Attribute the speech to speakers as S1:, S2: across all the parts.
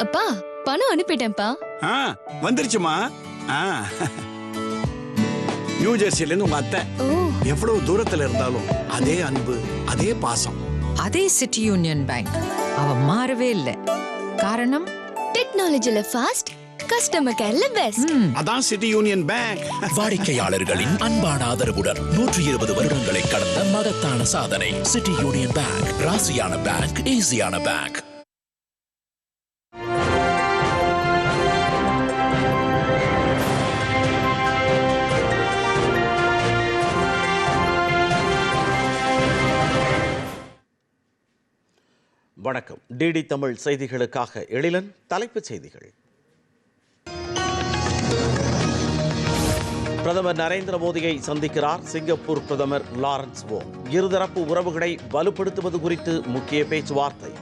S1: அப்பா பணம் அனுப்பிட்டேன்ப்பா.
S2: ஆ வந்துருச்சுமா. ஆ. நியூ ஜெர்சில இருந்து உங்க அத்தை.
S1: ஓ.
S2: எவ்வளவு தூரத்துல இருந்தாலும் அதே அன்பு அதே பாசம்.
S3: அதே சிட்டி யூனியன் பேங்க் அவ மாறவே இல்ல. காரணம்?
S1: டெக்னாலஜில ஃபாஸ்ட் கஸ்டமர் கேர்ல பெஸ்ட்
S2: அதான் சிட்டி யூனியன் பேங்க்
S4: வாடிக்கையாளர்களின் அன்பான ஆதரவுடன் நூற்றி இருபது வருடங்களை கடந்த மகத்தான சாதனை. சிட்டி யூனியன் பேங்க் ராசியான பேங்க் ஈஸியான பேங்க்
S5: வணக்கம். டிடி தமிழ் செய்திகளுக்காக எழிலன் தலைப்புச் செய்திகள். பிரதமர் நரேந்திர மோடியை சந்திக்கிறார் சிங்கப்பூர் பிரதமர் லாரன்ஸ் வோ இருதரப்பு உறவுகளை வலுப்படுத்துவது குறித்து முக்கிய பேச்சுவார்த்தை.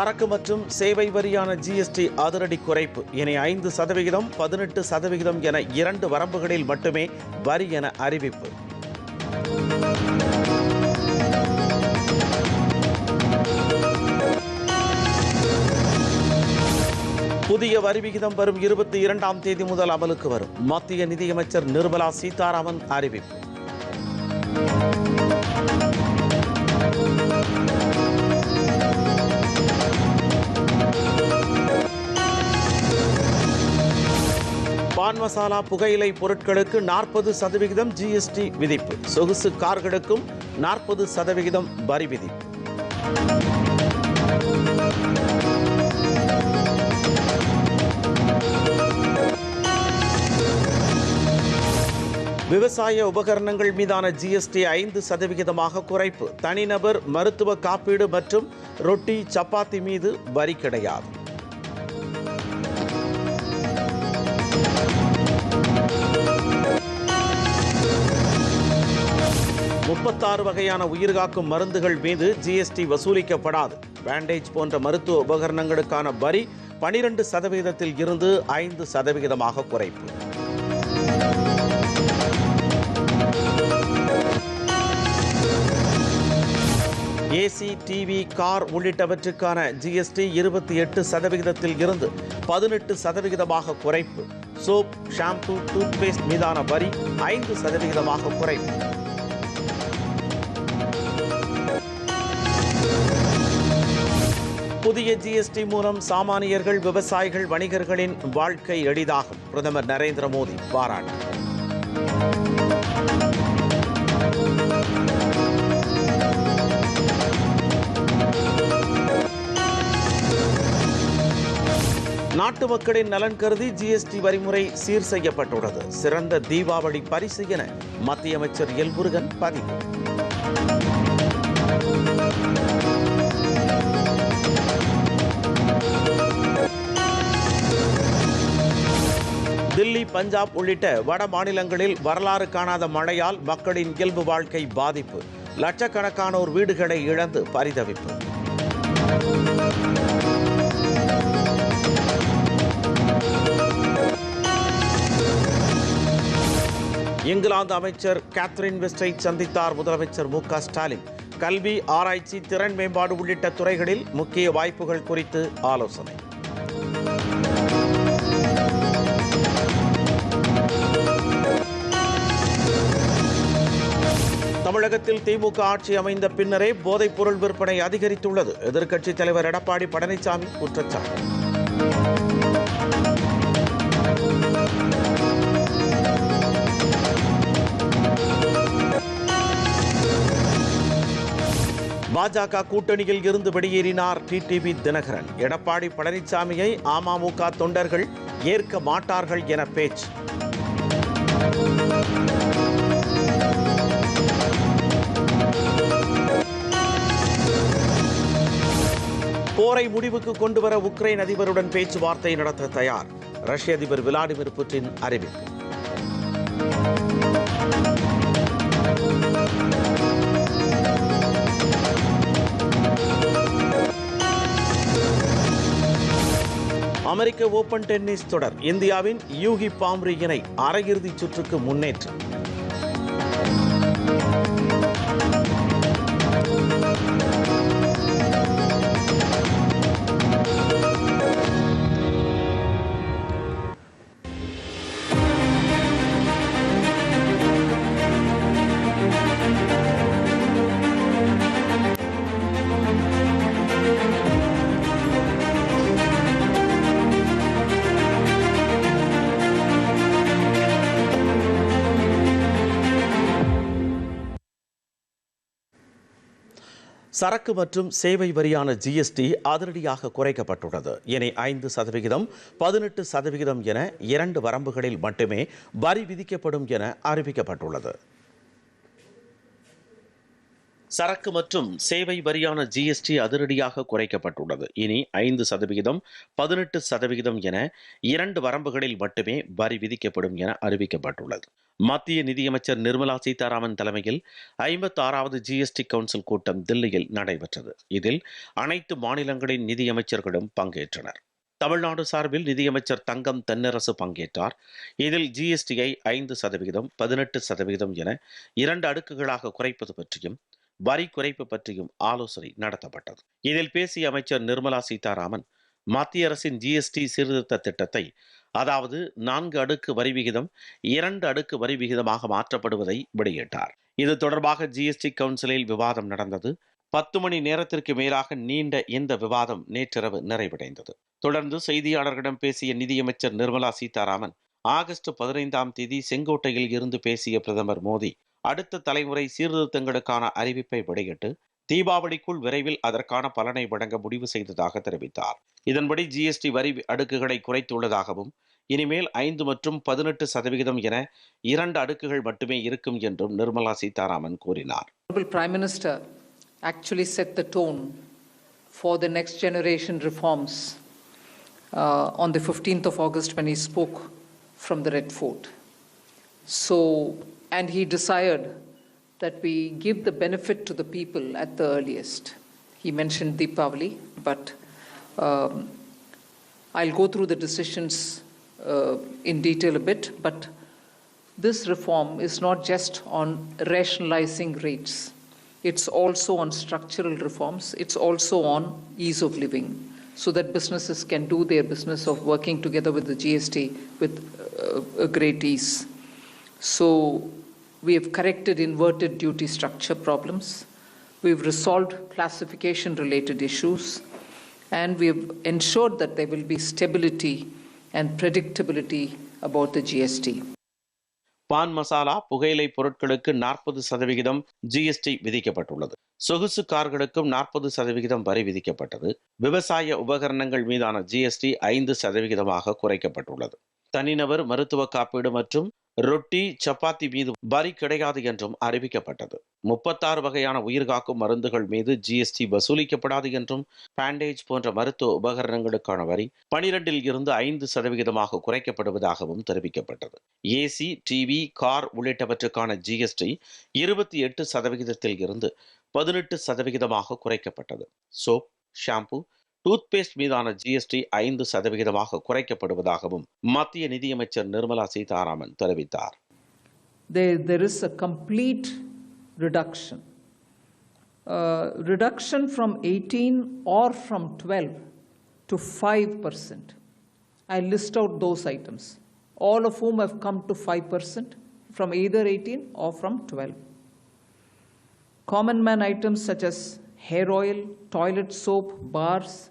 S5: சரக்கு மற்றும் சேவை வரியான ஜிஎஸ்டி அதிரடி குறைப்பு. இனி ஐந்து சதவிகிதம் பதினெட்டு சதவிகிதம் என இரண்டு வரம்புகளில் மட்டுமே வரி என அறிவிப்பு. புதிய வரி விகிதம் வரும் இருபத்தி இரண்டாம் தேதி முதல் அமலுக்கு வரும். மத்திய நிதியமைச்சர் நிர்மலா சீதாராமன் அறிவிப்பு. பான் மசாலா புகையிலை பொருட்களுக்கு நாற்பது சதவிகிதம் ஜிஎஸ்டி விதிப்பு. சொகுசு கார்களுக்கும் நாற்பது சதவிகிதம் வரி விதிப்பு. விவசாய உபகரணங்கள் மீதான ஜிஎஸ்டி ஐந்து சதவிகிதமாக குறைப்பு. தனிநபர் மருத்துவ காப்பீடு மற்றும் ரொட்டி சப்பாத்தி மீது வரி கிடையாது. முப்பத்தாறு வகையான உயிர்காக்கும் மருந்துகள் மீது ஜிஎஸ்டி வசூலிக்கப்படாது. பேண்டேஜ் போன்ற மருத்துவ உபகரணங்களுக்கான வரி பனிரெண்டு சதவீதத்தில் இருந்து ஐந்து சதவிகிதமாக குறைப்பு. ஏசி டிவி கார் உள்ளிட்டவற்றுக்கான ஜிஎஸ்டி இருபத்தி எட்டு சதவிகிதத்தில் இருந்து பதினெட்டு சதவிகிதமாக குறைப்பு. சோப் ஷாம்பு டூத்பேஸ்ட் மீதான வரி ஐந்து சதவிகிதமாக குறைப்பு. புதிய ஜிஎஸ்டி மூலம் சாமானியர்கள் விவசாயிகள் வணிகர்களின் வாழ்க்கை எளிதாகும். பிரதமர் நரேந்திர மோடி பாராட்டு. நாட்டு மக்களின் நலன் கருதி ஜிஎஸ்டி வரிமுறை சீர் செய்யப்பட்டுள்ளது. சிறந்த தீபாவளி பரிசு என மத்திய அமைச்சர் எல்முருகன் பதிவு. தில்லி பஞ்சாப் உள்ளிட்ட வட மாநிலங்களில் வரலாறு காணாத மழையால் மக்களின் இயல்பு வாழ்க்கை பாதிப்பு. லட்சக்கணக்கானோர் வீடுகளை இழந்து பரிதவிப்பு. இங்கிலாந்து அமைச்சர் கேத்ரின் வெஸ்டை சந்தித்தார் முதலமைச்சர் மு க ஸ்டாலின். கல்வி ஆராய்ச்சி திறன் மேம்பாடு உள்ளிட்ட துறைகளில் முக்கிய வாய்ப்புகள் குறித்து ஆலோசனை. தமிழகத்தில் திமுக ஆட்சி அமைந்த பின்னரே போதைப் பொருள் விற்பனை அதிகரித்துள்ளது. எதிர்க்கட்சித் தலைவர் எடப்பாடி பழனிசாமி குற்றச்சாட்டு. பாஜக கூட்டணியில் இருந்து வெளியேறினார் டிடிவி தினகரன். எடப்பாடி பழனிசாமியை அமமுக தொண்டர்கள் ஏற்க மாட்டார்கள் என பேச்சு. போரை முடிவுக்கு கொண்டு வர உக்ரைன் அதிபருடன் பேச்சுவார்த்தை நடத்த தயார். ரஷ்ய அதிபர் விளாடிமிர் புட்டின் அறிவிப்பு. அமெரிக்க ஓபன் டென்னிஸ் தொடர் இந்தியாவின் யூகி பாம்ரி இணை அரையிறுதிச் சுற்றுக்கு முன்னேற்றம். சரக்கு மற்றும் சேவை வரியான ஜிஎஸ்டி அதிரடியாக குறைக்கப்பட்டுள்ளது. இனி ஐந்து சதவிகிதம் பதினெட்டு சதவிகிதம் என இரண்டு வரம்புகளில் மட்டுமே வரி விதிக்கப்படும் என அறிவிக்கப்பட்டுள்ளது. சரக்கு மற்றும் சேவை வரியான ஜிஎஸ்டி அதிரடியாக குறைக்கப்பட்டுள்ளது. இனி ஐந்து சதவிகிதம் பதினெட்டு சதவிகிதம் என இரண்டு வரம்புகளில் மட்டுமே வரி விதிக்கப்படும் என அறிவிக்கப்பட்டுள்ளது. மத்திய நிதியமைச்சர் நிர்மலா சீதாராமன் தலைமையில் ஐம்பத்தி ஆறாவது ஜிஎஸ்டி கவுன்சில் கூட்டம் தில்லியில் நடைபெற்றது. இதில் அனைத்து மாநிலங்களின் நிதியமைச்சர்களும் பங்கேற்றனர். தமிழ்நாடு சார்பில் நிதியமைச்சர் தங்கம் தென்னரசு பங்கேற்றார். இதில் ஜிஎஸ்டியை ஐந்து சதவிகிதம் பதினெட்டு சதவிகிதம் என இரண்டு அடுக்குகளாக குறைப்பது பற்றியும் வரி குறைப்பு பற்றியும் ஆலோசனை நடத்தப்பட்டது. இதில் பேசிய அமைச்சர் நிர்மலா சீதாராமன் மத்திய அரசின் ஜிஎஸ்டி சீர்திருத்த திட்டத்தை அதாவது நான்கு அடுக்கு வரி விகிதம் இரண்டு அடுக்கு வரி விகிதமாக மாற்றப்படுவதை வெளியிட்டார். இது தொடர்பாக ஜிஎஸ்டி கவுன்சிலில் விவாதம் நடந்தது. பத்து மணி நேரத்திற்கு மேலாக நீண்ட இந்த விவாதம் நேற்றிரவு நிறைவடைந்தது. தொடர்ந்து செய்தியாளர்களிடம் பேசிய நிதியமைச்சர் நிர்மலா சீதாராமன் ஆகஸ்ட் பதினைந்தாம் தேதி செங்கோட்டையில் இருந்து பேசிய பிரதமர் மோடி அடுத்த தலைமுறை சீர்திருத்தங்களுக்கான அறிவிப்பை வெளியிட்டு தீபாவளிக்குள் விரைவில் அதற்கான பலனை வழங்க முடிவு செய்ததாக தெரிவித்தார். இதன்படி ஜிஎஸ்டி வரி அடுக்குகளை குறைத்துள்ளதாகவும் இனிமேல் ஐந்து மற்றும் பதினெட்டு சதவிகிதம் என இரண்டு அடுக்குகள் மட்டுமே இருக்கும் என்றும் நிர்மலா சீதாராமன் கூறினார்.
S6: Honorable Prime Minister actually set the tone for the next generation reforms uh, on the 15th of August when he spoke from the and he desired that we give the benefit to the people at the earliest. He mentioned Deepavali, but um, I'll go through the decisions uh, in detail a bit, but this reform is not just on rationalizing rates, it's also on structural reforms, it's also on ease of living, so that businesses can do their business of working together with the GST with uh, a great ease. So, we have corrected inverted duty structure problems, we've resolved classification related issues, and we have ensured that there will be stability and predictability about the GST.
S5: Pan masala புகையிலை பொருட்களுக்கு நாற்பது சதவிகிதம் GST விதிக்கப்பட்டுள்ளது சொகுசு கார்களுக்கும் நாற்பது சதவிகிதம் வரி விதிக்கப்பட்டது விவசாய உபகரணங்கள் மீதான ஜிஎஸ்டி ஐந்து சதவிகிதமாக குறைக்கப்பட்டுள்ளது தனிநபர் மருத்துவ காப்பீடு மற்றும் ரொட்டி சப்பாத்தி மீது வரி கிடையாது என்றும் அறிவிக்கப்பட்டது. முப்பத்தாறு வகையான உயிர்காக்கும் மருந்துகள் மீது ஜிஎஸ்டி வசூலிக்கப்படாது என்றும் பேண்டேஜ் போன்ற மருத்துவ உபகரணங்களுக்கான வரி பனிரெண்டில் இருந்து ஐந்து சதவிகிதமாக குறைக்கப்படுவதாகவும் தெரிவிக்கப்பட்டது. ஏசி டிவி கார் உள்ளிட்டவற்றுக்கான ஜிஎஸ்டி இருபத்தி எட்டு சதவிகிதத்தில் இருந்து பதினெட்டு சதவிகிதமாக குறைக்கப்பட்டது. சோப் ஷாம்பு டூத்பேஸ்ட் மீதான ஜிஎஸ்டி ஐந்து சதவிகிதமாக குறைக்கப்படுவதாகவும் மத்திய நிதியமைச்சர் நிர்மலா சீதாராமன் தெரிவித்தார்
S6: there, is a complete reduction. Uh, reduction from 18 or from 12 to 5%. I list out those items, all of whom have come to 5% from either 18 or from 12. Common man items such as hair oil, toilet soap, bars,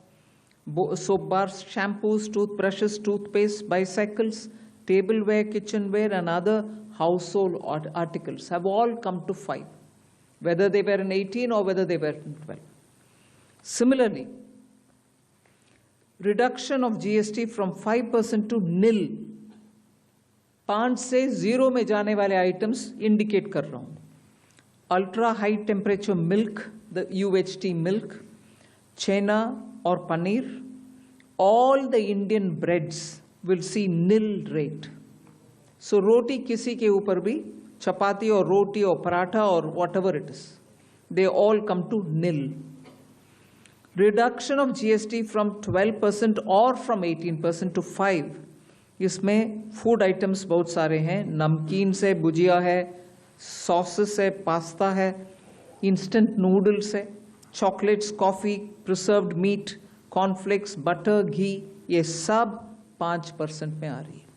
S6: soap bars, shampoos, toothbrushes, toothpaste, bicycles, tableware, kitchenware, and other household articles have all come to 5, whether they were in 18 or whether they were in 12. Similarly, reduction of GST from 5% to nil पाँच से zero में जाने वाले items indicate कर रहा हूँ ultra high temperature milk the U H milk chhena or paneer, all the Indian breads will see nil rate. So roti kisi ke upar bhi chapati or roti or paratha or whatever it is, they all come to nil. Reduction of GST from 12% or from 18% to 5. isme food items bahut sare hain namkeen se bhujia hai sauces hai pasta hai instant noodles hai chocolates coffee preserved meat cornflakes butter घी ये सब पाँच percent में आ रही है।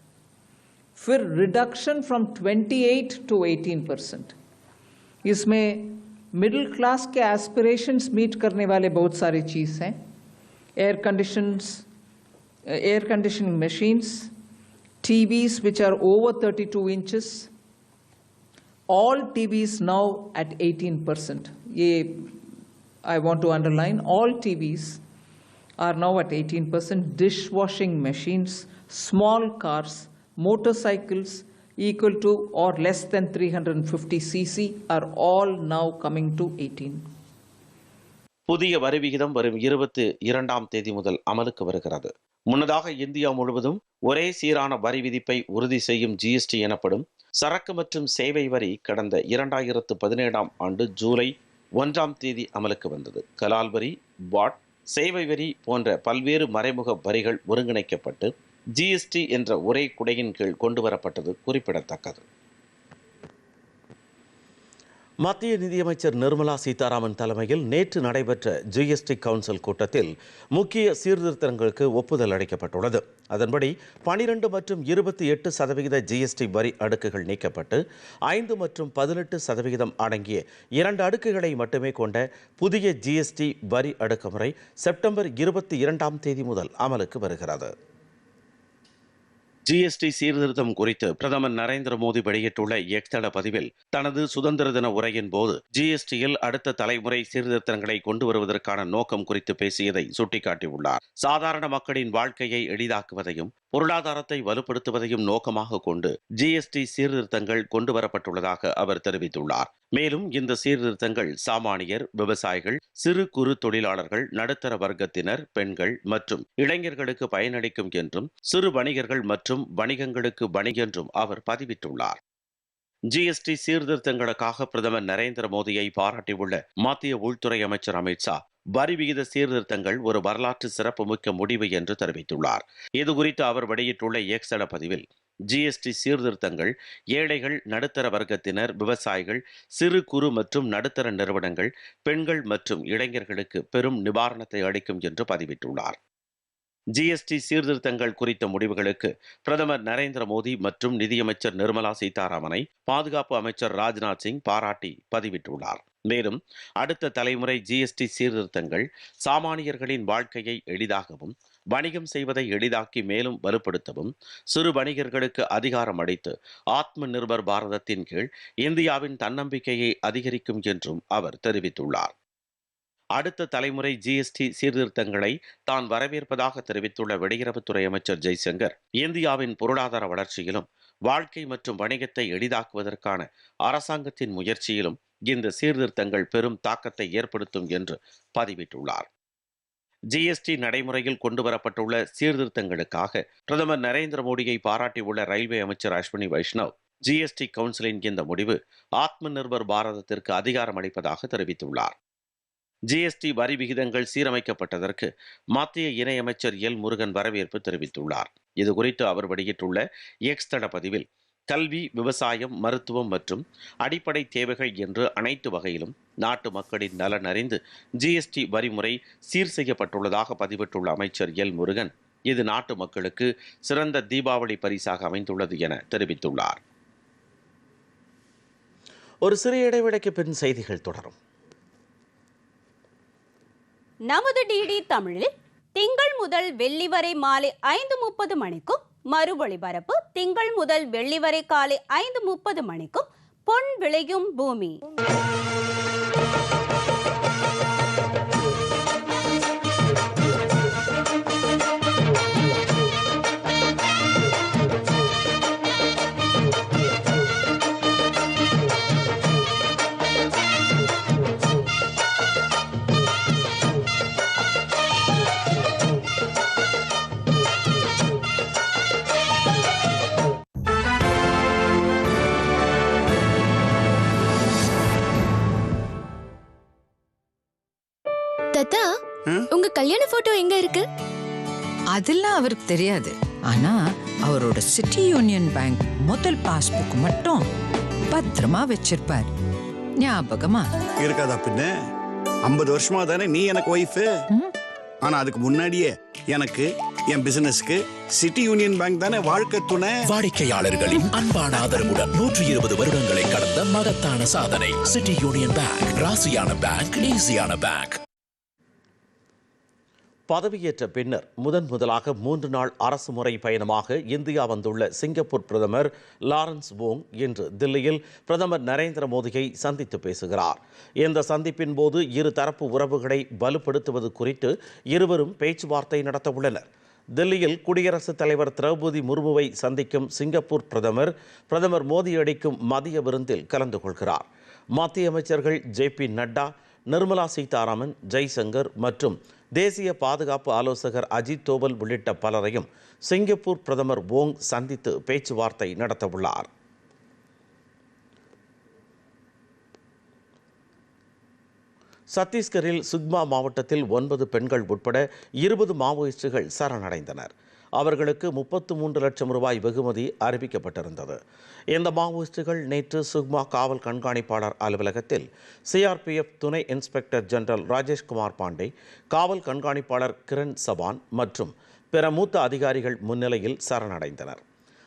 S6: फिर reduction from 28 to 18 percent. इसमें middle class के एस्पिरेशंस मीट करने वाले बहुत सारे चीज़ हैं। Air conditions air conditioning machines TVs which are over 32 inches, all TVs now at 18%. ये I want to underline, all TVs are now at 18%. Dishwashing machines, small cars, motorcycles equal to or less than 350 cc are all now coming to 18.
S5: புதிய வரி விகிதம் வரும் இருபத்தி இரண்டாம் தேதி முதல் அமலுக்கு வருகிறது முன்னதாக இந்தியா முழுவதும் ஒரே சீரான வரி விதிப்பை உறுதி செய்யும் ஜிஎஸ்டி எனப்படும் சரக்கு மற்றும் சேவை வரி கடந்த இரண்டாயிரத்து பதினேழாம் ஆண்டு ஜூலை ஒன்றாம் தேதி அமலுக்கு வந்தது. கலால் வரி வாட் சேவை வரி போன்ற பல்வேறு மறைமுக வரிகள் ஒருங்கிணைக்கப்பட்டு ஜிஎஸ்டி என்ற ஒரே குடையின் கீழ் கொண்டு வரப்பட்டது குறிப்பிடத்தக்கது. மத்திய நிதியமைச்சர் நிர்மலா சீதாராமன் தலைமையில் நேற்று நடைபெற்ற ஜிஎஸ்டி கவுன்சில் கூட்டத்தில் முக்கிய சீர்திருத்தங்களுக்கு ஒப்புதல் அளிக்கப்பட்டுள்ளது. அதன்படி பனிரெண்டு மற்றும் இருபத்தி எட்டு சதவிகித ஜிஎஸ்டி வரி அடுக்குகள் நீக்கப்பட்டு ஐந்து மற்றும் பதினெட்டு சதவிகிதம் அடங்கிய இரண்டு அடுக்குகளை மட்டுமே கொண்ட புதிய ஜிஎஸ்டி வரி அடுக்குமுறை செப்டம்பர் இருபத்தி இரண்டாம் தேதி முதல் அமலுக்கு வருகிறது. ஜிஎஸ்டி சீர்திருத்தம் குறித்து பிரதமர் நரேந்திர மோடி வெளியிட்டுள்ள எக்தள பதிவில் தனது சுதந்திர தின உரையின் போது ஜிஎஸ்டியில் அடுத்த தலைமுறை சீர்திருத்தங்களை கொண்டு வருவதற்கான நோக்கம் குறித்து பேசியதை சுட்டிக்காட்டியுள்ளார். சாதாரண மக்களின் வாழ்க்கையை எளிதாக்குவதையும் பொருளாதாரத்தை வலுப்படுத்துவதையும் நோக்கமாக கொண்டு ஜிஎஸ்டி சீர்திருத்தங்கள் கொண்டு வரப்பட்டுள்ளதாக அவர் தெரிவித்துள்ளார். மேலும் இந்த சீர்திருத்தங்கள் சாமானியர் விவசாயிகள் சிறு குறு தொழிலாளர்கள் நடுத்தர வர்க்கத்தினர் பெண்கள் மற்றும் இளைஞர்களுக்கு பயனளிக்கும் என்றும் சிறு வணிகர்கள் மற்றும் வணிகங்களுக்கு வணிகென்றும் அவர் பதிவிட்டுள்ளார். ஜிஎஸ்டி சீர்திருத்தங்களுக்காக பிரதமர் நரேந்திர மோடியை பாராட்டியுள்ள மத்திய உள்துறை அமைச்சர் அமித்ஷா வரி விகித சீர்திருத்தங்கள் ஒரு வரலாற்று சிறப்புமிக்க முடிவு என்று தெரிவித்துள்ளார். இதுகுறித்து அவர் வெளியிட்டுள்ள எக்ஸட பதிவில் ஜிஎஸ்டி சீர்திருத்தங்கள் ஏழைகள் நடுத்தர வர்க்கத்தினர் விவசாயிகள் சிறு குறு மற்றும் நடுத்தர நிறுவனங்கள் பெண்கள் மற்றும் இளைஞர்களுக்கு பெரும் நிவாரணத்தை அளிக்கும் என்று பதிவிட்டுள்ளார். ஜிஎஸ்டி சீர்திருத்தங்கள் குறித்த முடிவுகளுக்கு பிரதமர் நரேந்திர மோடி மற்றும் நிதியமைச்சர் நிர்மலா சீதாராமனை பாதுகாப்பு அமைச்சர் ராஜ்நாத் சிங் பாராட்டி பதிவிட்டுள்ளார். மேலும் அடுத்த தலைமுறை ஜிஎஸ்டி சீர்திருத்தங்கள் சாமானியர்களின் வாழ்க்கையை எளிதாகவும் வணிகம் செய்வதை எளிதாக்கி மேலும் வலுப்படுத்தவும் சிறு வணிகர்களுக்கு அதிகாரம் அளித்து ஆத்ம நிர்பர் பாரதத்தின் கீழ் இந்தியாவின் தன்னம்பிக்கையை அதிகரிக்கும் என்றும் அவர் தெரிவித்துள்ளார். அடுத்த தலைமுறை ஜிஎஸ்டி சீர்திருத்தங்களை தான் வரவேற்பதாக தெரிவித்துள்ள வெளியுறவுத்துறை அமைச்சர் ஜெய்சங்கர் இந்தியாவின் பொருளாதார வளர்ச்சியிலும் வாழ்க்கை மற்றும் வணிகத்தை எளிதாக்குவதற்கான அரசாங்கத்தின் முயற்சியிலும் இந்த சீர்திருத்தங்கள் பெரும் தாக்கத்தை ஏற்படுத்தும் என்று பதிவிட்டுள்ளார். ஜிஎஸ்டி நடைமுறையில் கொண்டு வரப்பட்டுள்ள சீர்திருத்தங்களுக்காக பிரதமர் நரேந்திர மோடியை பாராட்டியுள்ள ரயில்வே அமைச்சர் அஸ்வினி வைஷ்ணவ் ஜிஎஸ்டி கவுன்சிலின் இந்த முடிவு ஆத்ம நிர்பர் பாரதத்திற்கு அதிகாரம் அளிப்பதாக தெரிவித்துள்ளார். ஜிஎஸ்டி வரி விகிதங்கள் சீரமைக்கப்பட்டதற்கு மத்திய இணையமைச்சர் எல். முருகன் வரவேற்பு தெரிவித்துள்ளார். இதுகுறித்து அவர் வெளியிட்டுள்ள எக்ஸ் தட பதிவில் கல்வி விவசாயம் மருத்துவம் மற்றும் அடிப்படை தேவைகள் என்று அனைத்து வகையிலும் நாட்டு மக்களின் நலன் அறிந்து ஜிஎஸ்டி வரிமுறை சீர் செய்யப்பட்டுள்ளதாக பதிவிட்டுள்ள அமைச்சர் எல். முருகன் இது நாட்டு மக்களுக்கு சிறந்த தீபாவளி பரிசாக அமைந்துள்ளது என தெரிவித்துள்ளார். ஒரு சிறிய இடைவெளிக்கு பின் செய்திகள் தொடரும்.
S7: நமது டிடி தமிழில் திங்கள் முதல் வெள்ளி வரை மாலை ஐந்து முப்பது மணிக்கும் மறு ஒளிபரப்பு திங்கள் முதல் வெள்ளி வரை காலை ஐந்து முப்பது மணிக்கும் பொன் விளையும் பூமி.
S3: அதெல்லாம் அவருக்கு தெரியாது. ஆனா அவரோட சிட்டி யூனியன் பேங்க் முதல் பாஸ்புக் மட்டும் பத்திரமா வச்சிருப்பார். ஞாபகமா?
S8: இருக்காதா பின்ன? ஐம்பது வருஷமா தானே நீ எனக்கு ஒய்ஃபு ஆனா அதுக்கு முன்னாடியே எனக்கு என் பிசினஸ்க்கு சிட்டி யூனியன் பேங்க் தானே வாழ்க்கை துணை?
S4: வாடிக்கையாளர்களின் அன்பான ஆதரவுடன் நூற்றி இருபது வருடங்களை கடந்த மகத்தான சாதனை. சிட்டி யூனியன் பேங்க் ராசியான பேங்க் ஈஸியான பேங்க்
S5: பதவியேற்ற பின்னர் முதன் முதலாக மூன்று நாள் அரசு முறை பயணமாக இந்தியா வந்துள்ள சிங்கப்பூர் பிரதமர் லாரன்ஸ் வோங் இன்று தில்லியில் பிரதமர் நரேந்திர மோடியை சந்தித்து பேசுகிறார். இந்த சந்திப்பின் போது இரு தரப்பு உறவுகளை வலுப்படுத்துவது குறித்து இருவரும் பேச்சுவார்த்தை நடத்த உள்ளனர் தில்லியில் குடியரசுத் தலைவர் திரௌபதி முர்முவை சந்திக்கும் சிங்கப்பூர் பிரதமர் பிரதமர் மோடி அளிக்கும் மதிய விருந்தில் கலந்து கொள்கிறார். மத்திய அமைச்சர்கள் ஜே பி நட்டா நிர்மலா சீதாராமன் ஜெய்சங்கர் மற்றும் தேசிய பாதுகாப்பு ஆலோசகர் அஜித் தோவல் உள்ளிட்ட பலரையும் சிங்கப்பூர் பிரதமர் ஓங் சந்தித்து பேச்சுவார்த்தை நடத்தவுள்ளார். சத்தீஸ்கரில் சுக்மா மாவட்டத்தில் ஒன்பது பெண்கள் உட்பட இருபது மாவோயிஸ்டுகள் சரணடைந்தனர். அவர்களுக்கு முப்பத்து மூன்று லட்சம் ரூபாய் வெகுமதி அறிவிக்கப்பட்டிருந்தது. இந்த மாவோயிஸ்டுகள் நேற்று சுக்மா காவல் கண்காணிப்பாளர் அலுவலகத்தில் சிஆர்பிஎஃப் துணை இன்ஸ்பெக்டர் ஜெனரல் ராஜேஷ்குமார் பாண்டே காவல் கண்காணிப்பாளர் கிரண் சவான் மற்றும் பிற மூத்த அதிகாரிகள் முன்னிலையில் சரணடைந்தனர்.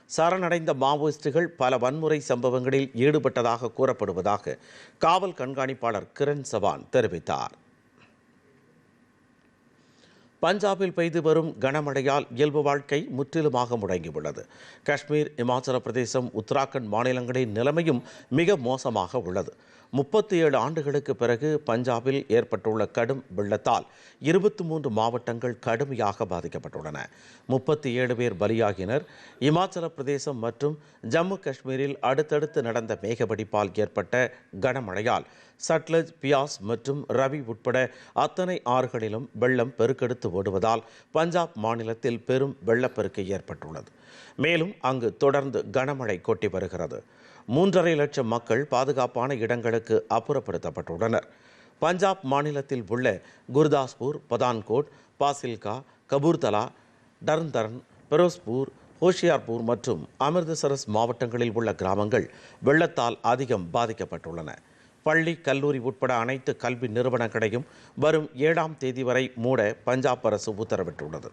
S5: சரணடைந்த மாவோயிஸ்டுகள் பல வன்முறை சம்பவங்களில் ஈடுபட்டதாக கூறப்படுவதாக காவல் கண்காணிப்பாளர் கிரண் சவான் தெரிவித்தார். பஞ்சாபில் பெய்து வரும் கனமழையால் இயல்பு வாழ்க்கை முற்றிலுமாக முடங்கியுள்ளது. காஷ்மீர் இமாச்சல பிரதேசம் உத்தராகண்ட் மாநிலங்களின் நிலைமையும் மிக மோசமாக உள்ளது. முப்பத்தி ஏழு ஆண்டுகளுக்கு பிறகு பஞ்சாபில் ஏற்பட்டுள்ள கடும் வெள்ளத்தால் இருபத்தி மூன்று மாவட்டங்கள் கடுமையாக பாதிக்கப்பட்டுள்ளன. முப்பத்தி ஏழு பேர் பலியாகினர். இமாச்சல பிரதேசம் மற்றும் ஜம்மு காஷ்மீரில் அடுத்தடுத்து நடந்த மேகவெடிப்பால் ஏற்பட்ட கனமழையால் சட்லஜ் பியாஸ் மற்றும் ரவி உட்பட அத்தனை ஆறுகளிலும் வெள்ளம் பெருக்கெடுத்து ஓடுவதால் பஞ்சாப் மாநிலத்தில் பெரும் வெள்ளப்பெருக்கு ஏற்பட்டுள்ளது. மேலும் அங்கு தொடர்ந்து கனமழை கொட்டி வருகிறது. மூன்றரை லட்சம் மக்கள் பாதுகாப்பான இடங்களுக்கு அப்புறப்படுத்தப்பட்டுள்ளனர். பஞ்சாப் மாநிலத்தில் உள்ள குர்தாஸ்பூர் பதான்கோட் பாசில்கா கபூர்தலா டர்ந்தரன் பெரோஸ்பூர் ஹோஷியார்பூர் மற்றும் அமிர்தசரஸ் மாவட்டங்களில் உள்ள கிராமங்கள் வெள்ளத்தால் அதிகம் பாதிக்கப்பட்டுள்ளன. பள்ளி கல்லூரி உட்பட அனைத்து கல்வி நிறுவனங்களையும் வரும் ஏழாம் தேதி வரை மூட பஞ்சாப் அரசு உத்தரவிட்டுள்ளது.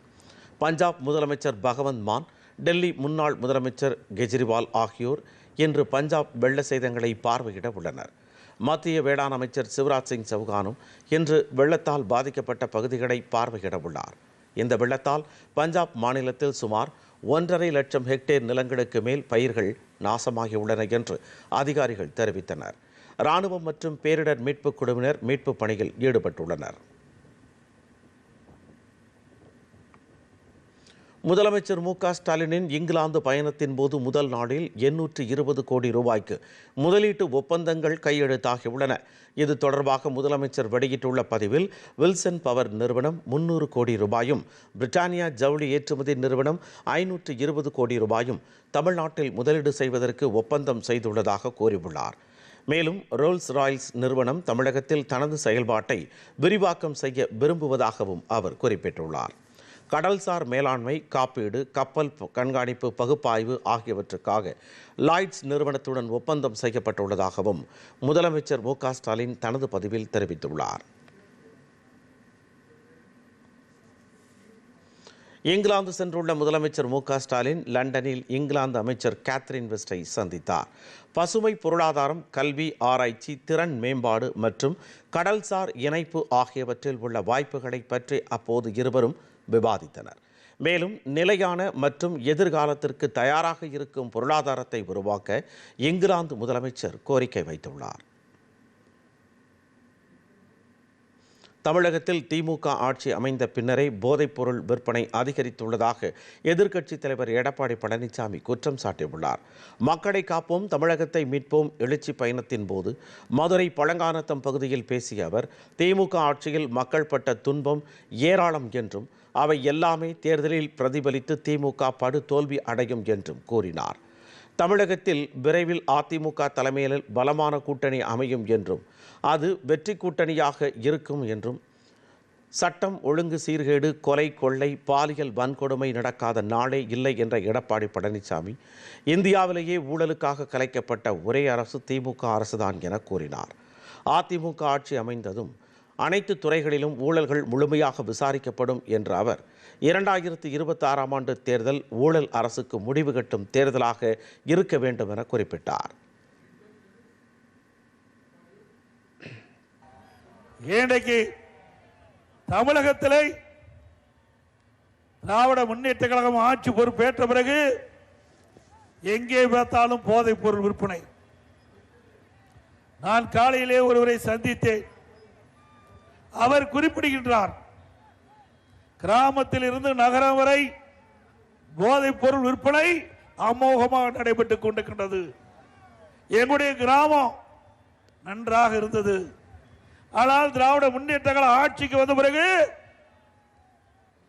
S5: பஞ்சாப் முதலமைச்சர் பகவந்த் மான் டெல்லி முன்னாள் முதலமைச்சர் கெஜ்ரிவால் ஆகியோர் இன்று பஞ்சாப் வெள்ள சேதங்களை பார்வையிட உள்ளனர். மத்திய வேளாண் அமைச்சர் சிவராஜ் சிங் சவுகானும் இன்று வெள்ளத்தால் பாதிக்கப்பட்ட பகுதிகளை பார்வையிட உள்ளார். இந்த வெள்ளத்தால் பஞ்சாப் மாநிலத்தில் சுமார் ஒன்றரை லட்சம் ஹெக்டேர் நிலங்களுக்கு மேல் பயிர்கள் நாசமாகியுள்ளன என்று அதிகாரிகள் தெரிவித்தனர். இராணுவம் மற்றும் பேரிடர் மீட்புக் குழுவினர் மீட்புப் பணியில் ஈடுபட்டுள்ளனர். முதலமைச்சர் மு க ஸ்டாலினின் இங்கிலாந்து பயணத்தின் போது முதல் நாளில் எண்ணூற்று இருபது கோடி ரூபாய்க்கு முதலீட்டு ஒப்பந்தங்கள் கையெழுத்தாகியுள்ளன. இது தொடர்பாக முதலமைச்சர் வெளியிட்டுள்ள பதிவில் வில்சன் பவர் நிறுவனம் முன்னூறு கோடி ரூபாயும் பிரிட்டானியா ஜவுளி ஏற்றுமதி நிறுவனம் ஐநூற்று இருபது கோடி ரூபாயும் தமிழ்நாட்டில் முதலீடு செய்வதற்கு ஒப்பந்தம் செய்துள்ளதாக கூறியுள்ளார். மேலும் ரோல்ஸ் ராய்ல்ஸ் நிறுவனம் தமிழகத்தில் தனது செயல்பாட்டை விரிவாக்கம் செய்ய விரும்புவதாகவும் அவர் குறிப்பிட்டுள்ளார். கடல்சார் மேலாண்மை காப்பீடு கப்பல் கண்காணிப்பு பகுப்பாய்வு ஆகியவற்றுக்காக லாய்ட்ஸ் நிறுவனத்துடன் ஒப்பந்தம் செய்யப்பட்டுள்ளதாகவும் முதலமைச்சர் மு ஸ்டாலின் தனது பதிவில் தெரிவித்துள்ளார். இங்கிலாந்து சென்றுள்ள முதலமைச்சர் மு ஸ்டாலின் லண்டனில் இங்கிலாந்து அமைச்சர் கேத்ரின் வெஸ்டை சந்தித்தார். பசுமை பொருளாதாரம் கல்வி ஆராய்ச்சி திறன் மேம்பாடு மற்றும் கடல்சார் இணைப்பு ஆகியவற்றில் உள்ள வாய்ப்புகளை பற்றி அப்போது இருவரும் விவாதித்தனர். மேலும் நிலையான மற்றும் எதிர்காலத்திற்கு தயாராக இருக்கும் பொருளாதாரத்தை உருவாக்க இங்கிலாந்து முதலமைச்சர் கோரிக்கை வைத்துள்ளார். தமிழகத்தில் திமுக ஆட்சி அமைந்த பின்னரே போதைப்பொருள் விற்பனை அதிகரித்துள்ளதாக எதிர்க்கட்சித் தலைவர் எடப்பாடி பழனிசாமி குற்றம் சாட்டியுள்ளார். மக்களை காப்போம் தமிழகத்தை மீட்போம் எழுச்சி பயணத்தின் போது மதுரை பழங்கானத்தம் பகுதியில் பேசிய அவர் திமுக ஆட்சியில் மக்கள் பட்ட துன்பம் ஏராளம் என்றும் அவை எல்லாமே தேர்தலில் பிரதிபலித்து திமுக படு தோல்வி அடையும் என்றும் கூறினார். தமிழகத்தில் விரைவில் அதிமுக தலைமையில் பலமான கூட்டணி அமையும் என்றும் அது வெற்றி கூட்டணியாக இருக்கும் என்றும் சட்டம் ஒழுங்கு சீர்கேடு கொலை கொள்ளை பாலியல் வன்கொடுமை நடக்காத நாளே இல்லை என்ற எடப்பாடி பழனிசாமி இந்தியாவிலேயே ஊழலுக்காக கலைக்கப்பட்ட ஒரே அரசு திமுக அரசுதான் என கூறினார். அதிமுக ஆட்சி அமைந்ததும் அனைத்து துறைகளிலும் ஊழல்கள் முழுமையாக விசாரிக்கப்படும் என்ற அவர் இரண்டாயிரத்து இருபத்தி ஆறாம் ஆண்டு தேர்தல் ஊழல் அரசுக்கு முடிவு கட்டும் தேர்தலாக இருக்க வேண்டும் என குறிப்பிட்டார்.
S9: இன்றைக்கு தமிழகத்திலே திராவிட முன்னேற்ற கழகம் ஆட்சி பொறுப்பேற்ற பிறகு எங்கே பார்த்தாலும் போதைப் பொருள் விற்பனை. நான் காலையிலே ஒருவரை சந்தித்தேன். அவர் குறிப்பிடுகின்றார். கிராமத்தில் இருந்து நகரம் வரை போதைப் பொருள் விற்பனை அமோகமாக நடைபெற்றுக் கொண்டிருக்கின்றது. எங்களுடைய கிராமம் நன்றாக இருந்தது. ஆனால் திராவிட முன்னேற்றங்கள் ஆட்சிக்கு வந்த பிறகு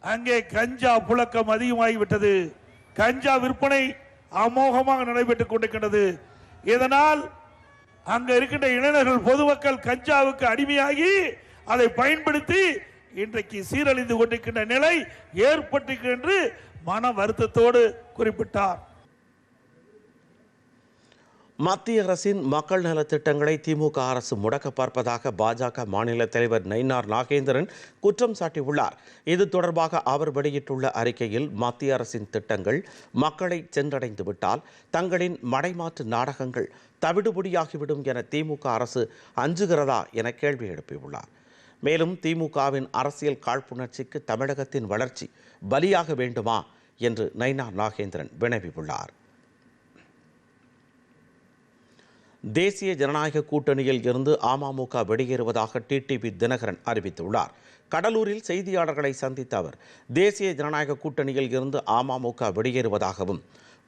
S9: அங்கே கஞ்சா புழக்கம் அதிகமாகிவிட்டது கஞ்சா விற்பனை அமோகமாக நடைபெற்றுக் கொண்டிருக்கின்றது. இதனால் அங்க இருக்கின்ற இளைஞர்கள் பொதுமக்கள் கஞ்சாவுக்கு அடிமையாகி அதை பயன்படுத்தி இன்றைக்கு சீரழிந்து கொண்டிருக்கின்ற நிலை ஏற்பட்டிருக்கிறது என்று மன வருத்தத்தோடு குறிப்பிட்டார்.
S5: மத்திய அரசின் மக்கள் நலத் திட்டங்களை திமுக அரசு முடக்க பார்ப்பதாக பாஜக மாநில தலைவர் நயினார் நாகேந்திரன் குற்றம் சாட்டியுள்ளார். இது தொடர்பாக அவர் வெளியிட்டுள்ள அறிக்கையில் மத்திய அரசின் திட்டங்கள் மக்களை சென்றடைந்து விட்டால் தங்களின் மடைமாற்று நாடகங்கள் தவிடுபொடியாகிவிடும் என திமுக அரசு அஞ்சுகிறதா என கேள்வி எழுப்பியுள்ளார். மேலும் திமுகவின் அரசியல் காழ்ப்புணர்ச்சிக்கு தமிழகத்தின் வளர்ச்சி பலியாக வேண்டுமா என்று நைனா நாகேந்திரன் வினவியுள்ளார். தேசிய ஜனநாயக கூட்டணியில் இருந்து அமமுக வெளியேறுவதாக டிடிவி தினகரன் அறிவித்துள்ளார். கடலூரில் செய்தியாளர்களை சந்தித்த அவர் தேசிய ஜனநாயக கூட்டணியில் இருந்து அமமுக வெளியேறுவதாகவும்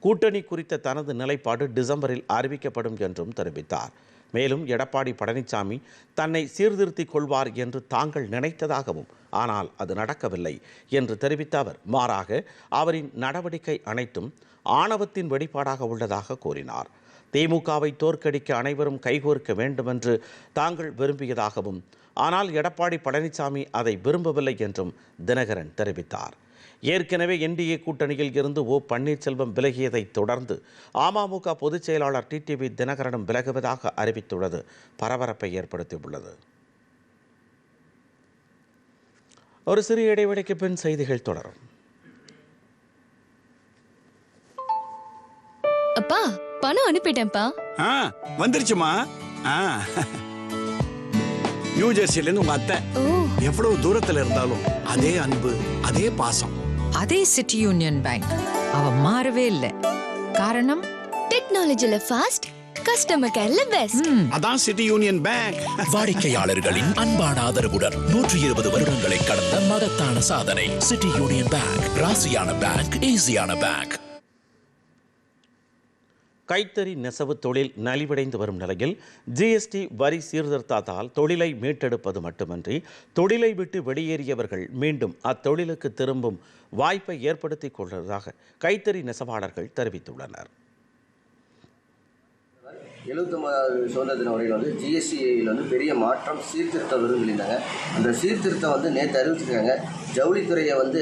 S5: கூட்டணி குறித்த தனது நிலைப்பாடு டிசம்பரில் அறிவிக்கப்படும் என்றும் தெரிவித்தார். மேலும் எடப்பாடி பழனிசாமி தன்னை சீர்திருத்திக் கொள்வார் என்று தாங்கள் நினைத்ததாகவும் ஆனால் அது நடக்கவில்லை என்று தெரிவித்த அவர். மாறாக அவரின் நடவடிக்கை அனைத்தும் ஆணவத்தின் வெளிப்பாடாக உள்ளதாக கூறினார். திமுகவை தோற்கடிக்க அனைவரும் கைகோர்க்க வேண்டுமென்று தாங்கள் விரும்பியதாகவும் ஆனால் எடப்பாடி பழனிசாமி அதை விரும்பவில்லை என்றும் தினகரன் தெரிவித்தார். ஏற்கனவே என்டிஏ கூட்டணியில் இருந்து ஓ பன்னீர்செல்வம் விலகியதைத் தொடர்ந்து அமமுக பொதுச் செயலாளர் டிடிவி தினகரனும் விலகுவதாக அறிவித்துள்ளது. பரபரப்பை ஏற்படுத்தியுள்ளது. ஒரு சிறிய இடைவெளிக்கு பின் செய்திகள் தொடரும்.
S1: அப்பா பணம் அனுப்பிட்டேன்ப்பா.
S8: வந்துருச்சுமா நியூ ஜெர்சில இருந்து உங்க அத்தை.
S1: ஓ.
S2: எவ்வளவு தூரத்துல இருந்தாலும் அதே அன்பு அதே பாசம்.
S3: அதே சிட்டி யூனியன் பேங்க் அவ மாறவே இல்லை. காரணம்?
S1: டெக்னாலஜில ஃபாஸ்ட் கஸ்டமர் கேர்ல பெஸ்ட்
S8: அதான் சிட்டி யூனியன் பேங்க்
S4: வாடிக்கையாளர்களின் அன்பான ஆதரவுடன் நூற்றி இருபது வருடங்களை கடந்த மகத்தான சாதனை. சிட்டி யூனியன் பேங்க் ராசியான பேங்க் ஈஸியான பேங்க்
S5: கைத்தறி நெசவு தொழில் நலிவடைந்து வரும் நிலையில் ஜிஎஸ்டி வரி சீர்திருத்தத்தால் தொழிலை மீட்டெடுப்பது மட்டுமன்றி தொழிலை விட்டு வெளியேறியவர்கள் மீண்டும் அத்தொழிலுக்கு திரும்பும் வாய்ப்பை ஏற்படுத்திக் கொள்வதாக கைத்தறி நெசவாளர்கள் தெரிவித்துள்ளனர்.
S10: எழுபத்தொம்பதாவது சுதந்திர தின உரையில் வந்து ஜிஎஸ்டியில் வந்து பெரிய மாற்றம் சீர்திருத்தம் வரும்னு அந்த சீர்திருத்தம் வந்து நேற்று அறிவிச்சிருக்காங்க. ஜவுளித்துறையை வந்து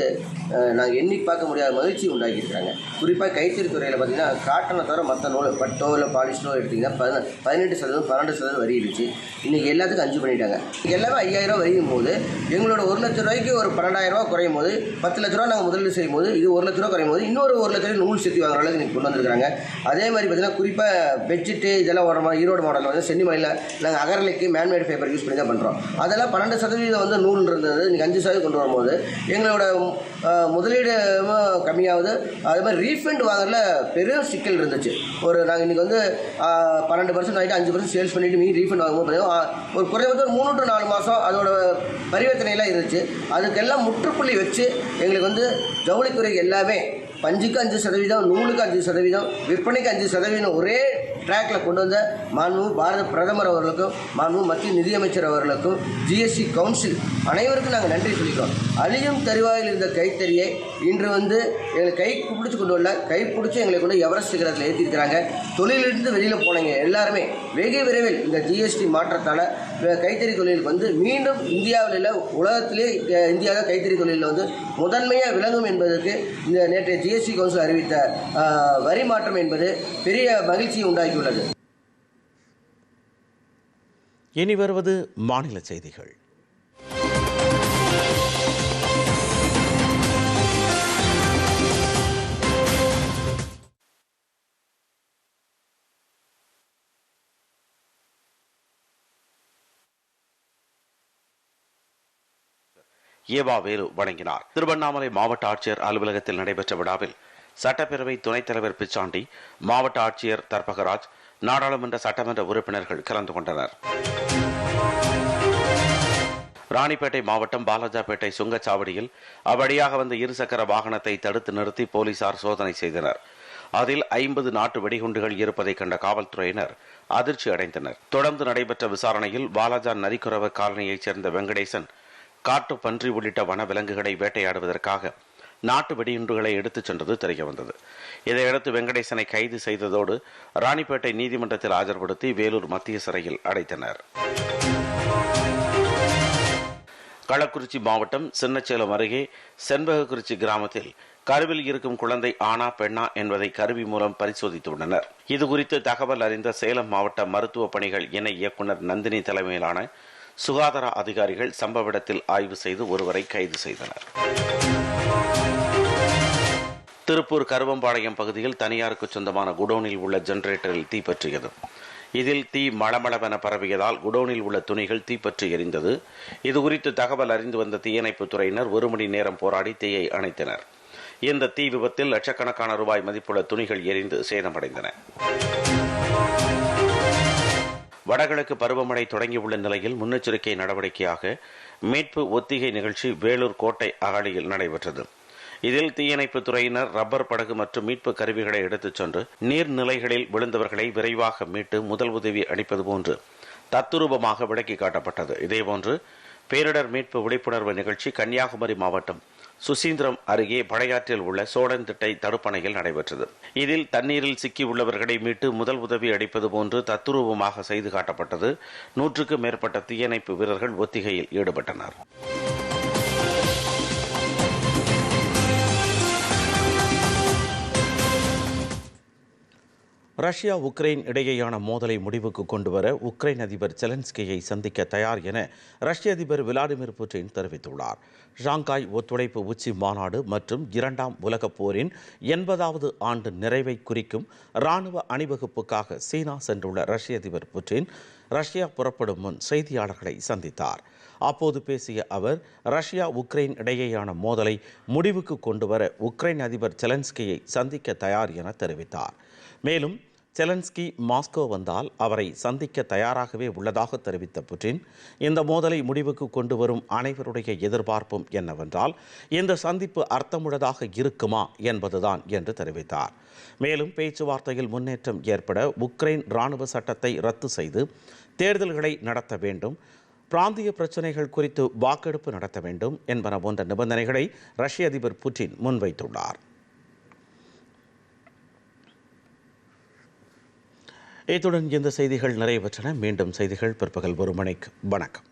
S10: நாங்கள் எண்ணி பார்க்க முடியாத மகிழ்ச்சி உண்டாக்கியிருக்காங்க குறிப்பாக கைத்தறித்துறையில் பார்த்தீங்கன்னா காட்டனை தவிர மற்ற நூல் பட்டோ இல்லை பாலிஸ்டோ எடுத்திங்கன்னா பதின பதினெட்டு சதவீதம் பன்னெண்டு சதவீதம் வரி இருந்துச்சு. இன்றைக்கி எல்லாத்துக்கும் அஞ்சு பண்ணிட்டாங்க. எல்லாமே ஐயாயிரம் வரியும் போது எங்களோட ஒரு லட்ச ரூபாய்க்கு ஒரு பன்னெண்டாயிரம் ரூபா குறையும் போது பத்து லட்ச ரூபா நாங்கள் முதலீடு செய்யும் போது இது ஒரு லட்ச ரூபா குறையும் போது இன்னொரு ஒரு லட்ச ரூபாய் நூல் சேர்த்து வாங்குற அளவுக்கு இன்னைக்கு கொண்டு வந்திருக்காங்க அதே மாதிரி பார்த்தீங்கன்னா குறிப்பாக பெட்ஷீட்டு இதெல்லாம் ஓட மாதிரி ஈரோடு மாடலில் வந்து சென்னிமலையில் நாங்கள் அகரலைக்கு மேன்மேட் பேப்பர் யூஸ் பண்ணி தான் பண்ணுறோம் அதெல்லாம் பன்னெண்டு சதவீதம் வந்து நூல் இருந்தது நீங்கள் அஞ்சு சதவீதம் கொண்டு வரும்போது எங்களோட முதலீடு கம்மியாகுது. அதே மாதிரி ரீஃபண்ட் வாங்குறதுல பெரும் சிக்கல் இருந்துச்சு. ஒரு நாங்கள் இன்றைக்கி வந்து பன்னெண்டு பர்சன்ட் ஆகிட்டு அஞ்சு பர்சன்ட் சேல்ஸ் பண்ணிவிட்டு மீதி ரீஃபண்ட் வாங்கும்போது ஒரு குறைந்தபட்சம் ஒரு மூணு டு நாலு மாதம் அதோட பரிவர்த்தனையெல்லாம் இருந்துச்சு. அதுக்கெல்லாம் முற்றுப்புள்ளி வச்சு எங்களுக்கு வந்து ஜவுளித்துறை எல்லாமே பஞ்சுக்கு அஞ்சு சதவீதம் நூலுக்கு அஞ்சு சதவீதம் விற்பனைக்கு அஞ்சு சதவீதம் ஒரே ட்ராக்ல கொண்டு வந்த மாண்பு பாரத பிரதமர் அவர்களுக்கும் மாண்பு மத்திய நிதியமைச்சர் அவர்களுக்கும் ஜிஎஸ்டி கவுன்சில் அனைவருக்கும் நாங்கள் நன்றி சொல்லிக்கிறோம். அழியும் தருவாயில் இருந்த கைத்தறியை இன்று வந்து எங்களை கை பிடிச்சி கொண்டு வரல. கை பிடிச்சி எங்களை கொண்டு எவரெஸ்ட் சிகரத்தில் ஏற்றிருக்கிறாங்க தொழிலிருந்து வெளியில் போனீங்க எல்லாருமே வெகு விரைவில் இந்த ஜிஎஸ்டி மாற்றத்தால் கைத்தறி தொழில் வந்து மீண்டும் இந்தியாவில் இல்லை உலகத்திலே இந்தியாவில் இந்தியா தான் கைத்தறி தொழிலில் வந்து முதன்மையாக விளங்கும் என்பதற்கு இந்த நேற்றைய ஜிஎஸ்டி கவுன்சில் அறிவித்த வரி மாற்றம் என்பது பெரிய மகிழ்ச்சியை உண்டாக்கியுள்ளது
S5: இனி வருவது மாநில செய்திகள். ஏவா வேலு வழங்கினார் திருவண்ணாமலை மாவட்ட ஆட்சியர் அலுவலகத்தில் நடைபெற்ற விழாவில் சட்டப்பேரவை துணைத் தலைவர் பிச்சாண்டி மாவட்ட ஆட்சியர் தர்பகராஜ் நாடாளுமன்ற சட்டமன்ற உறுப்பினர்கள் கலந்து கொண்டனர். ராணிப்பேட்டை மாவட்டம் பாலாஜாபேட்டை சுங்கச்சாவடியில் அவ்வழியாக வந்த இருசக்கர வாகனத்தை தடுத்து நிறுத்தி போலீசார் சோதனை செய்தனர். அதில் ஐம்பது நாட்டு வெடிகுண்டுகள் இருப்பதை கண்ட காவல்துறையினர் அதிர்ச்சி அடைந்தனர். தொடர்ந்து நடைபெற்ற விசாரணையில் பாலாஜா நரிக்குறவ காலனியைச் சேர்ந்த வெங்கடேசன் காட்டு பன்றி உள்ளிட்ட வனவிலங்குகளை வேட்டையாடுவதற்காக நாட்டு வெடிகுண்டுகளை எடுத்துச் சென்றது தெரியவந்தது இதையடுத்து வெங்கடேசனை கைது செய்ததோடு ராணிப்பேட்டை நீதிமன்றத்தில் ஆஜர்படுத்தி வேலூர் மத்திய சிறையில் அடைத்தனர். கள்ளக்குறிச்சி மாவட்டம் சின்னச்சேலம் அருகே செண்பகக்குறிச்சி கிராமத்தில் கருவில் இருக்கும் குழந்தை ஆனா பெண்ணா என்பதை கருவி மூலம் பரிசோதித்துள்ளனர் இது குறித்து தகவல் அறிந்த சேலம் மாவட்ட மருத்துவ பணிகள் இணை இயக்குனர் நந்தினி தலைமையிலான சுகாதார அதிகாரிகள் சம்பவ இடத்தில் ஆய்வு செய்து ஒருவரை கைது செய்தனர். திருப்பூர் கருவம்பாளையம் பகுதியில் தனியாருக்கு சொந்தமான குடோனில் உள்ள ஜெனரேட்டரில் தீப்பற்றியது இதில் தீ மளமளவென பரவியதால் குடோனில் உள்ள துணிகள் தீப்பற்றி எரிந்தது. இதுகுறித்து தகவல் அறிந்து வந்த தீயணைப்புத் துறையினர் ஒரு மணி நேரம் போராடி தீயை அணைத்தனர். இந்த தீ விபத்தில் லட்சக்கணக்கான ரூபாய் மதிப்புள்ள துணிகள் எரிந்து சேதமடைந்தன. வடகிழக்கு பருவமழை தொடங்கியுள்ள நிலையில் முன்னெச்சரிக்கை நடவடிக்கையாக மீட்பு ஒத்திகை நிகழ்ச்சி வேலூர் கோட்டை அகாலியில் நடைபெற்றது. இதில் தீயணைப்பு துறையினர் ரப்பர் படகு மற்றும் மீட்பு கருவிகளை எடுத்துச் சென்று நீர்நிலைகளில் விழுந்தவர்களை விரைவாக மீட்டு முதல் உதவி அளிப்பது போன்று தத்துரூபமாக விளக்கி காட்டப்பட்டது. இதேபோன்று பேரிடர் மீட்பு விழிப்புணர்வு நிகழ்ச்சி கன்னியாகுமரி மாவட்டம் சுசீந்திரம் அருகே பழையாற்றில் உள்ள சோழன் திட்டை தடுப்பணையில் நடைபெற்றது. இதில் தண்ணீரில் சிக்கி உள்ளவர்களை மீட்டு முதல் உதவி அளிப்பது போன்று தத்துரூபமாக செய்து காட்டப்பட்டது. நூற்றுக்கும் மேற்பட்ட தீயணைப்பு வீரர்கள் ஒத்திகையில் ஈடுபட்டனர். ரஷ்யா உக்ரைன் இடையேயான மோதலை முடிவுக்கு கொண்டுவர உக்ரைன் அதிபர் செலன்ஸ்கியை சந்திக்க தயார் என ரஷ்ய அதிபர் விளாடிமிர் புட்டின் தெரிவித்துள்ளார். ஷாங்காய் ஒத்துழைப்பு உச்சி மாநாடு மற்றும் இரண்டாம் உலகப் போரின் எண்பதாவது ஆண்டு நிறைவை குறிக்கும் இராணுவ அணிவகுப்புக்காக சீனா சென்றுள்ள ரஷ்ய அதிபர் புட்டின் ரஷ்யா புறப்படும் முன் செய்தியாளர்களை சந்தித்தார். அப்போது பேசிய அவர் ரஷ்யா உக்ரைன் இடையேயான மோதலை முடிவுக்கு கொண்டுவர உக்ரைன் அதிபர் செலன்ஸ்கியை சந்திக்க தயார் என தெரிவித்தார். மேலும் செலன்ஸ்கி மாஸ்கோ வந்தால் அவரை சந்திக்க தயாராகவே உள்ளதாக தெரிவித்த புட்டின் இந்த மோதலை முடிவுக்கு கொண்டு வரும் அனைவருடைய எதிர்பார்ப்பும் என்னவென்றால் இந்த சந்திப்பு அர்த்தமுள்ளதாக இருக்குமா என்பதுதான் என்று தெரிவித்தார். மேலும் பேச்சுவார்த்தையில் முன்னேற்றம் ஏற்பட உக்ரைன் இராணுவ சட்டத்தை ரத்து செய்து தேர்தல்களை நடத்த வேண்டும் பிராந்திய பிரச்சினைகள் குறித்து வாக்கெடுப்பு நடத்த வேண்டும் என்பன போன்ற நிபந்தனைகளை ரஷ்ய அதிபர் புட்டின் முன்வைத்துள்ளார். இத்துடன் இந்த செய்திகள் நிறைவேற்றன மீண்டும் செய்திகள் பிற்பகல் ஒரு மணிக்கு. வணக்கம்.